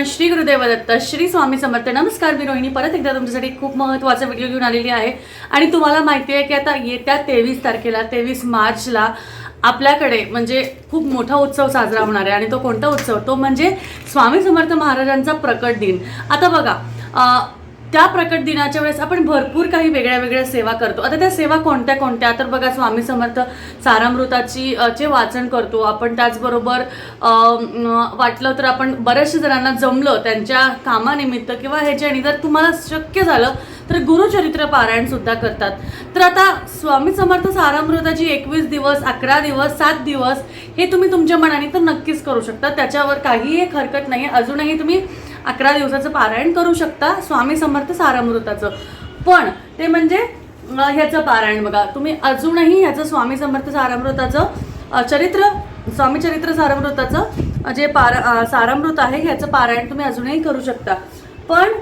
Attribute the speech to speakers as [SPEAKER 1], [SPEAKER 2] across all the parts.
[SPEAKER 1] सगळ्यांना श्री गुरुदेव दत्त श्री स्वामी समर्थ. नमस्कार मी रोहिणी. परत एकदा तुमच्यासाठी खूप महत्त्वाचा व्हिडिओ घेऊन आलेली आहे. आणि तुम्हाला माहिती आहे की आता येत्या तेवीस तारखेला तेवीस मार्चला आपल्याकडे म्हणजे खूप मोठा उत्सव साजरा होणार आहे. आणि तो कोणता उत्सव? तो म्हणजे स्वामी समर्थ महाराजांचा प्रकट दिन. आता बघा त्या प्रकट दिनाच्या वेळेस आपण भरपूर काही वेगळ्या वेगळ्या सेवा करतो. आता त्या सेवा कोणत्या कोणत्या? तर बघा स्वामी समर्थ सारामृताची चे वाचन करतो आपण त्याचबरोबर वाटलं तर आपण बऱ्याचशा जणांना जमलं त्यांच्या कामानिमित्त किंवा ह्याच्याने जर तुम्हाला शक्य झालं तर गुरुचरित्र पारायणसुद्धा करतात. तर आता स्वामी समर्थ सारामृताची एकवीस दिवस अकरा दिवस सात दिवस हे तुम्ही तुमच्या मनाने तर नक्कीच करू शकता. त्याच्यावर काहीही एक हरकत नाही अजूनही तुम्ही अकरा दिवसाचं पारायण करू शकता. स्वामी समर्थ सारामृताचं. पण ते म्हणजे ह्याचं पारायण बघा. तुम्ही अजूनही ह्याचं स्वामी समर्थ सारामृताचं चरित्र स्वामी चरित्र सारामृताचं जे पार सारामृत आहे ह्याचं पारायण तुम्ही अजूनही करू शकता. पण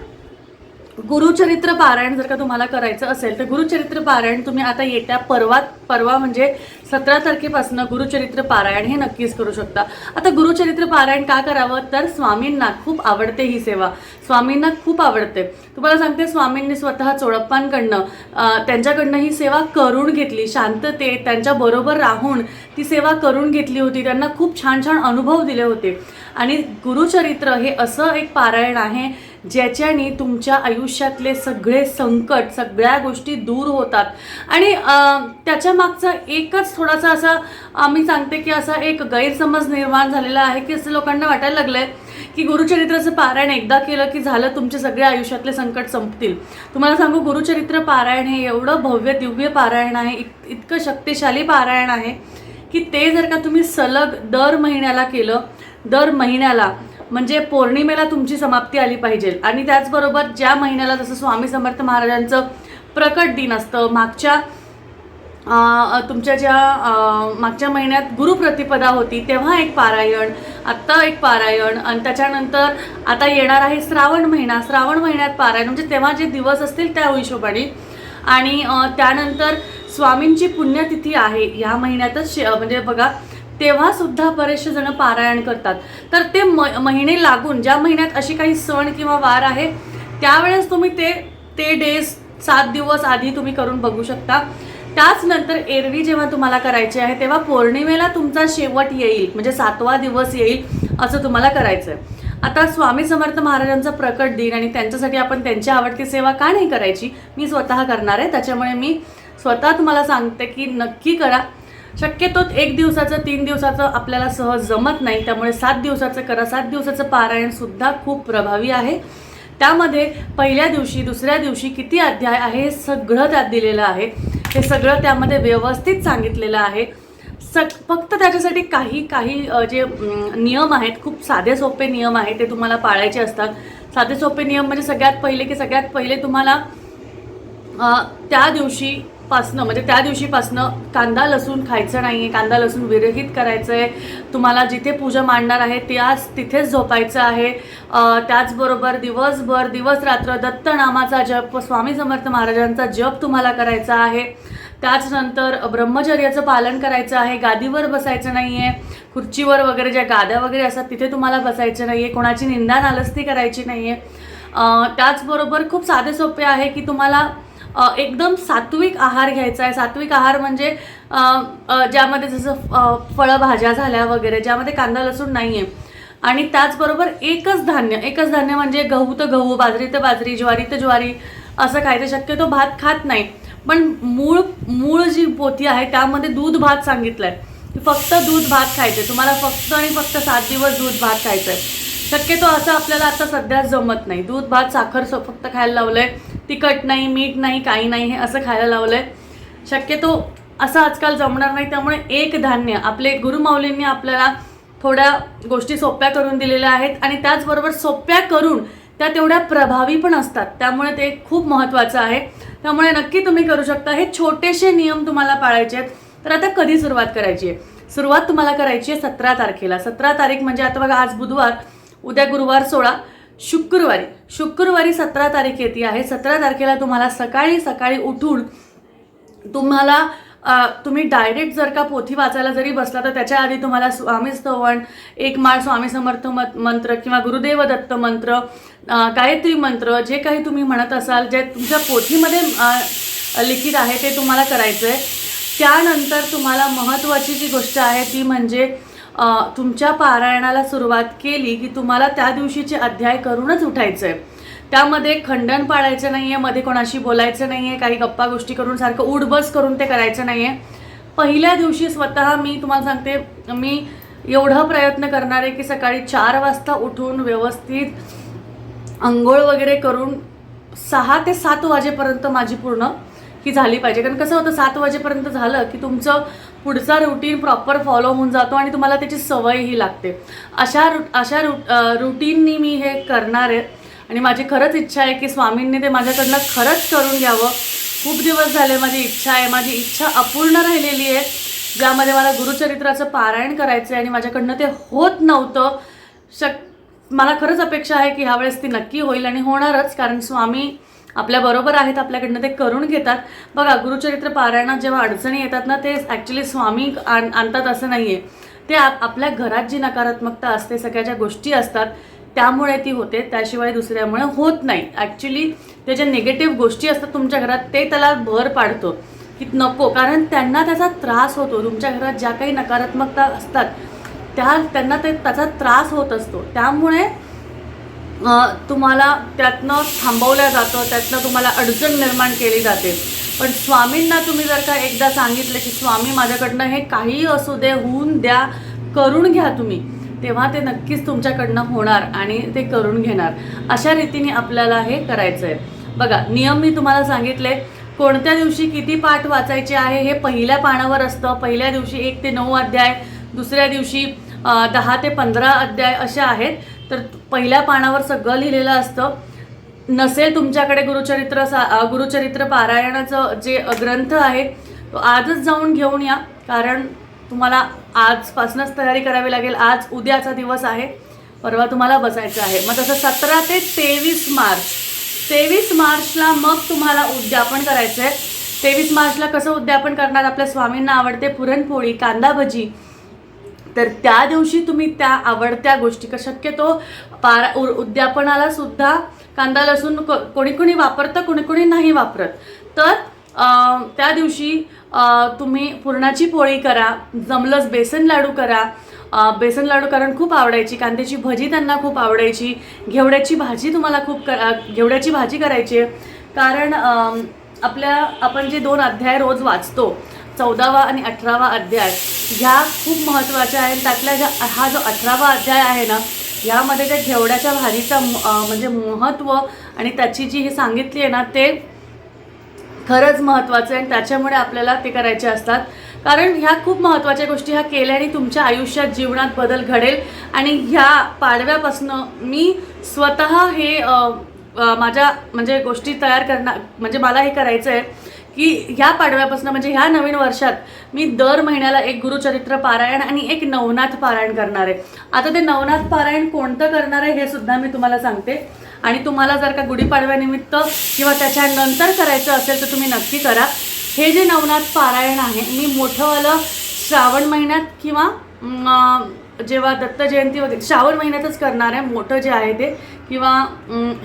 [SPEAKER 1] गुरुचरित्र पारायण जर का तुम्हाला करायचं असेल तर गुरुचरित्र पारायण तुम्ही आता येत्या परवा परवा म्हणजे सतरा तारखेपासून गुरुचरित्र पारायण हे नक्कीच करू शकता. आता गुरुचरित्र पारायण का करावं? तर स्वामींना खूप आवडते ही सेवा. स्वामींना खूप आवडते. तुम्हाला सांगते स्वामींनी स्वतः चोळप्पांकडनं त्यांच्याकडनं ही सेवा करून घेतली. शांततेत त्यांच्याबरोबर राहून ती सेवा करून घेतली होती. त्यांना खूप छान छान अनुभव दिले होते. आणि गुरुचरित्र हे असं एक पारायण आहे ज्याच्याने तुमच्या आयुष्यातले सगळे संकट सगळ्या गोष्टी दूर होतात. आणि त्याच्या मागचा एकच थोडासा असा आम्ही सांगते की असा एक गैरसमज निर्माण झालेला आहे की असं लोकांना वाटायला लागलं आहे की गुरुचरित्राचं पारायण एकदा केलं की झालं तुमचे सगळे आयुष्यातले संकट संपतील. तुम्हाला सांगू गुरुचरित्र पारायण हे एवढं भव्य दिव्य पारायण आहे इत- इतकं शक्तिशाली पारायण आहे की ते जर का तुम्ही सलग दर महिन्याला केलं दर महिन्याला म्हणजे पौर्णिमेला तुमची समाप्ती आली पाहिजे. आणि त्याचबरोबर ज्या महिन्याला जसं स्वामी समर्थ महाराजांचं प्रकट दिन असतं मागच्या तुमच्या ज्या मागच्या महिन्यात गुरुप्रतिपदा होती तेव्हा एक पारायण आत्ता एक पारायण आणि त्याच्यानंतर आता येणार आहे श्रावण महिना. श्रावण महिन्यात पारायण म्हणजे तेव्हा जे दिवस असतील त्या हिशोबाने. आणि त्यानंतर स्वामींची पुण्यतिथी आहे. ह्या महिन्यातच शे- म्हणजे बघा तेव्हा सुद्धा बरेचसे जण पारायण करतात. तर ते म महिने लागून ज्या महिन्यात अशी काही सण किंवा वार आहे त्यावेळेस तुम्ही ते ते डेज सात दिवस आधी तुम्ही करून बघू शकता. त्याच नंतर एरवी जेव्हा तुम्हाला करायची आहे तेव्हा पौर्णिमेला तुमचा शेवट येईल. म्हणजे सातवा दिवस येईल असं तुम्हाला करायचं आहे आता स्वामी समर्थ महाराजांचा प्रकट दिन आणि त्यांच्यासाठी आपण त्यांची आवडती सेवा का नाही करायची? मी स्वतः करणार आहे. त्याच्यामुळे मी स्वतः तुम्हाला सांगते की नक्की करा. शक्यतो एक दिवसाचं तीन दिवसाचं आपल्याला सहज जमत नाही. त्यामुळे सात दिवसाचं करा सात दिवसाचं पारायणसुद्धा खूप प्रभावी आहे. त्यामध्ये पहिल्या दिवशी दुसऱ्या दिवशी किती अध्याय आहे हे सगळं त्यात दिलेलं आहे. हे सगळं त्यामध्ये व्यवस्थित सांगितलेलं आहे. सग फक्त त्याच्यासाठी काही काही जे नियम आहेत खूप साधे सोपे नियम आहेत ते तुम्हाला पाळायचे असतात. साधे सोपे नियम म्हणजे सगळ्यात पहिले की सगळ्यात पहिले तुम्हाला त्या दिवशी पासनं म्हणजे त्या दिवशीपासनं कांदा लसूण खायचं नाही आहे कांदा लसूण विरहित करायचं आहे तुम्हाला जिथे पूजा मांडणार आहे त्याच तिथेच झोपायचं आहे. त्याचबरोबर दिवसभर दिवस रात्र दत्तनामाचा जप स्वामी समर्थ महाराजांचा जप तुम्हाला करायचा आहे. त्याचनंतर ब्रह्मचर्याचं पालन करायचं आहे गादीवर बसायचं नाही आहे खुर्चीवर वगैरे ज्या गाद्या वगैरे असतात तिथे तुम्हाला बसायचं नाही आहे कोणाची निंदा नालस्ती करायची नाही आहे त्याचबरोबर खूप साधे सोपे आहे की तुम्हाला एकदम सात्विक आहार घ्यायचा आहे. सात्विक आहार म्हणजे ज्यामध्ये जसं फळं भाज्या झाल्या वगैरे ज्यामध्ये कांदा लसूण नाही आहे आणि त्याचबरोबर एकच धान्य एकच धान्य म्हणजे गहू तर गहू बाजरी तर बाजरी ज्वारी तर ज्वारी असं खायचं शक्यतो भात खात नाही. पण मूळ मूळ जी पोती आहे त्यामध्ये दूध भात सांगितलं आहे फक्त दूध भात खायचं तुम्हाला फक्त आणि फक्त सात दिवस दूध भात खायचं आहे शक्यतो असं आपल्याला आता सध्या जमत नाही. दूध भात साखर फक्त खायला लावलं आहे तिखट नाही मीठ नाही काही नाही हे असं खायला लावलं आहे शक्यतो असं आजकाल जमणार नाही त्यामुळे एक धान्य आपले गुरुमाऊलींनी आपल्याला थोड्या गोष्टी सोप्या करून दिलेल्या आहेत आणि त्याचबरोबर सोप्या करून त्या तेवढ्या प्रभावी पण असतात. त्यामुळे ते खूप महत्त्वाचं आहे. त्यामुळे नक्की तुम्ही करू शकता. हे छोटेसे नियम तुम्हाला पाळायचे आहेत. तर आता कधी सुरुवात करायची आहे? सुरुवात तुम्हाला करायची आहे सतरा तारखेला. सतरा तारीख म्हणजे आता बघा आज बुधवार उद्या गुरुवार सोळा. शुक्रवारी. शुक्रवारी सतरा तारीख येते आहे. सतरा तारखेला तुम्हाला सकाळी सकाळी उठून तुम्हाला तुम्ही डायरेक्ट जर का पोथी वाचायला जरी बसला तर त्याच्या आधी तुम्हाला स्वामी स्तवन एक माळ स्वामी समर्थ मत- मंत्र किंवा गुरुदेव दत्त मंत्र गायत्री मंत्र जे काही तुम्ही म्हणत असाल जे तुमच्या पोथीमध्ये लिखित आहे ते तुम्हाला करायचं आहे त्यानंतर तुम्हाला महत्त्वाची जी गोष्ट आहे ती म्हणजे तुमच्या पारायणाला सुरुवात केली की तुम्हाला त्या दिवशीचे अध्याय करूनच उठायचं आहे त्यामध्ये खंडन पाळायचं नाही आहे मध्ये कोणाशी बोलायचं नाही आहे काही गप्पा गोष्टी करून सारखं उडबस करून ते करायचं नाही आहे पहिल्या दिवशी स्वतः मी तुम्हाला सांगते मी एवढा प्रयत्न करणार आहे की सकाळी चार वाजता उठून व्यवस्थित आंघोळ वगैरे करून सहा ते सात वाजेपर्यंत माझी पूर्ण की झाली पाहिजे. कारण कसं होतं सात वाजेपर्यंत झालं की तुमचं पुढचा रुटीन प्रॉपर फॉलो होऊन जातो आणि तुम्हाला त्याची सवयही लागते. अशा रु अशा रु रुटीननी मी हे करणार आहे. आणि माझी खरंच इच्छा आहे की स्वामींनी ते माझ्याकडनं खरंच करून घ्यावं. खूप दिवस झाले माझी इच्छा आहे. माझी इच्छा अपूर्ण राहिलेली आहे. ज्यामध्ये मला गुरुचरित्राचं पारायण करायचं आहे आणि माझ्याकडनं ते होत नव्हतं. शक मला खरंच अपेक्षा आहे की ह्यावेळेस ती नक्की होईल आणि होणारच. कारण स्वामी आपल्याबरोबर आहेत आपल्याकडनं ते करून घेतात. बघा गुरुचरित्र पारायणात जेव्हा अडचणी येतात ना ते ॲक्च्युली स्वामी आण आणतात असं नाही आहे ते आप आपल्या घरात जी नकारात्मकता असते सगळ्या ज्या गोष्टी असतात त्यामुळे ती होते त्याशिवाय दुसऱ्यामुळे होत नाही. ॲक्च्युली ते ज्या निगेटिव्ह गोष्टी असतात तुमच्या घरात ते त्याला भर पाडतो. की नको. कारण त्यांना त्याचा त्रास होतो. तुमच्या घरात ज्या काही नकारात्मकता असतात त्या त्यांना ते त्याचा त्रास होत असतो. त्यामुळे तुम्हाला त्यातनं थांबवलं जातं त्यातनं तुम्हाला अडचण निर्माण केली जाते. पण स्वामींना तुम्ही जर का एकदा सांगितलं की स्वामी माझ्याकडनं हे काही असू दे होऊन द्या करून घ्या तुम्ही तेव्हा ते नक्कीच तुमच्याकडनं होणार आणि ते करून घेणार. अशा रीतीने आपल्याला हे करायचं आहे बघा नियम मी तुम्हाला सांगितले. कोणत्या दिवशी किती पाठ वाचायचे आहे हे पहिल्या पानावर असतं. पहिल्या दिवशी एक ते नऊ अध्याय दुसऱ्या दिवशी दहा ते पंधरा अध्याय असे आहेत. तर पहिल्या पानावर सगळं लिहिलेलं असतं. नसेल तुमच्याकडे गुरुचरित्र सा गुरुचरित्र पारायणाचं जे ग्रंथ आहे तो आजच जाऊन घेऊन या. कारण तुम्हाला आजपासूनच तयारी करावी लागेल. आज उद्याचा दिवस आहे. परवा तुम्हाला बसायचं आहे. मग तसं सतरा ते तेवीस मार्च. तेवीस मार्चला मग तुम्हाला उद्यापन करायचं आहे तेवीस मार्चला कसं उद्यापन करणार? आपल्या स्वामींना आवडते पुरणपोळी कांदा भजी तर त्या दिवशी तुम्ही त्या आवडत्या गोष्टी का शक्यतो पार उद्यापनाला सुद्धा कांदा लसूण कोणी कोणी वापरतं कोणी कोणी नाही वापरत. तर त्या दिवशी तुम्ही पुरणाची पोळी करा जमलंच बेसन लाडू करा. बेसन लाडू कारण खूप आवडायची कांद्याची भजी त्यांना खूप आवडायची घेवड्याची भाजी तुम्हाला खूप करा घेवड्याची भाजी करायची कारण आपल्या आपण जे दोन अध्याय रोज वाचतो चौदावा आणि अठरावा अध्याय ह्या खूप महत्त्वाच्या आहेत. त्यातल्या ज्या हा जो अठरावा अध्याय आहे ना ह्यामध्ये त्या घेवड्याच्या भाजीचं म्हणजे महत्त्व आणि त्याची जी ही सांगितली आहे ना ते खरंच महत्त्वाचं आहे आणि त्याच्यामुळे आपल्याला ते करायचे असतात. कारण ह्या खूप महत्त्वाच्या गोष्टी ह्या केल्याने तुमच्या आयुष्यात जीवनात बदल घडेल. आणि ह्या पाडव्यापासनं मी स्वतः हे माझ्या म्हणजे गोष्टी तयार करणार म्हणजे मला हे करायचं आहे की ह्या पाडव्यापासून म्हणजे ह्या नवीन वर्षात मी दर महिन्याला एक गुरुचरित्र पारायण आणि एक नवनाथ पारायण करणार आहे. आता ते नवनाथ पारायण कोणतं करणार आहे हे सुद्धा मी तुम्हाला सांगते. आणि तुम्हाला जर का गुढीपाडव्यानिमित्त किंवा त्याच्यानंतर करायचं असेल तर तुम्ही नक्की करा. हे जे नवनाथ पारायण आहे मी मोठंवालं श्रावण महिन्यात किंवा जेव्हा दत्त जयंती वगैरे श्रावण महिन्यातच करणार आहे मोठं जे आहे ते. किंवा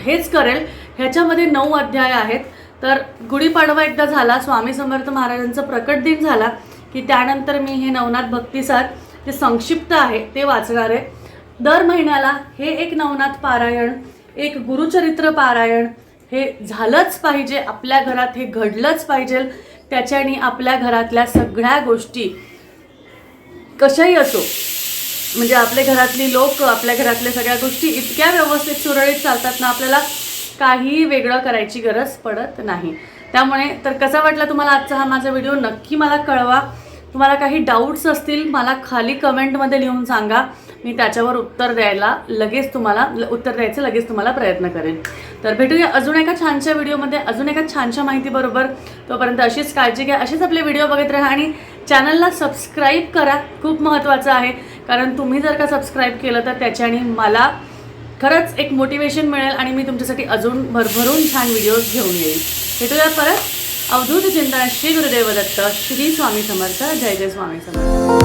[SPEAKER 1] हेच करेल. ह्याच्यामध्ये नऊ अध्याय आहेत. तर गुढीपाडवा एकदा झाला स्वामी समर्थ महाराजांचा प्रकट दिन झाला की त्यानंतर मी हे नवनाथ भक्तिसार जे संक्षिप्त आहे ते वाचणार आहे. दर महिन्याला हे एक नवनाथ पारायण एक गुरुचरित्र पारायण हे झालंच पाहिजे आपल्या घरात हे घडलंच पाहिजे त्याच्याने आपल्या घरातल्या सगळ्या गोष्टी कशाही असो म्हणजे आपल्या घरातली लोक आपल्या घरातल्या सगळ्या गोष्टी इतक्या व्यवस्थित सुरळीत चालतात ना आपल्याला काही वेगळं करायची गरज पडत नाही. त्यामुळे तर कसा वाटला तुम्हाला आजचा हा माझा व्हिडिओ? नक्की मला कळवा. तुम्हाला काही डाऊट्स असतील मला खाली कमेंटमध्ये लिहून सांगा. मी त्याच्यावर उत्तर द्यायला लगेच तुम्हाला उत्तर द्यायचं लगेच तुम्हाला प्रयत्न करेन. तर भेटूया अजून एका छानशा व्हिडिओमध्ये अजून एका छानशा माहितीबरोबर. तोपर्यंत अशीच काळजी घ्या असेच आपले व्हिडिओ बघत राहा आणि चॅनलला सबस्क्राईब करा. खूप महत्त्वाचं आहे. कारण तुम्ही जर का सबस्क्राईब केलं तर त्याच्याने मला खरंच एक मोटिवेशन मिळेल आणि मी तुमच्यासाठी अजून भरभरून छान व्हिडिओज घेऊन येईल. भेटूया परत. अवधूत चिंतन श्री गुरुदेव दत्त श्री स्वामी समर्थ जय जय स्वामी समर्थ.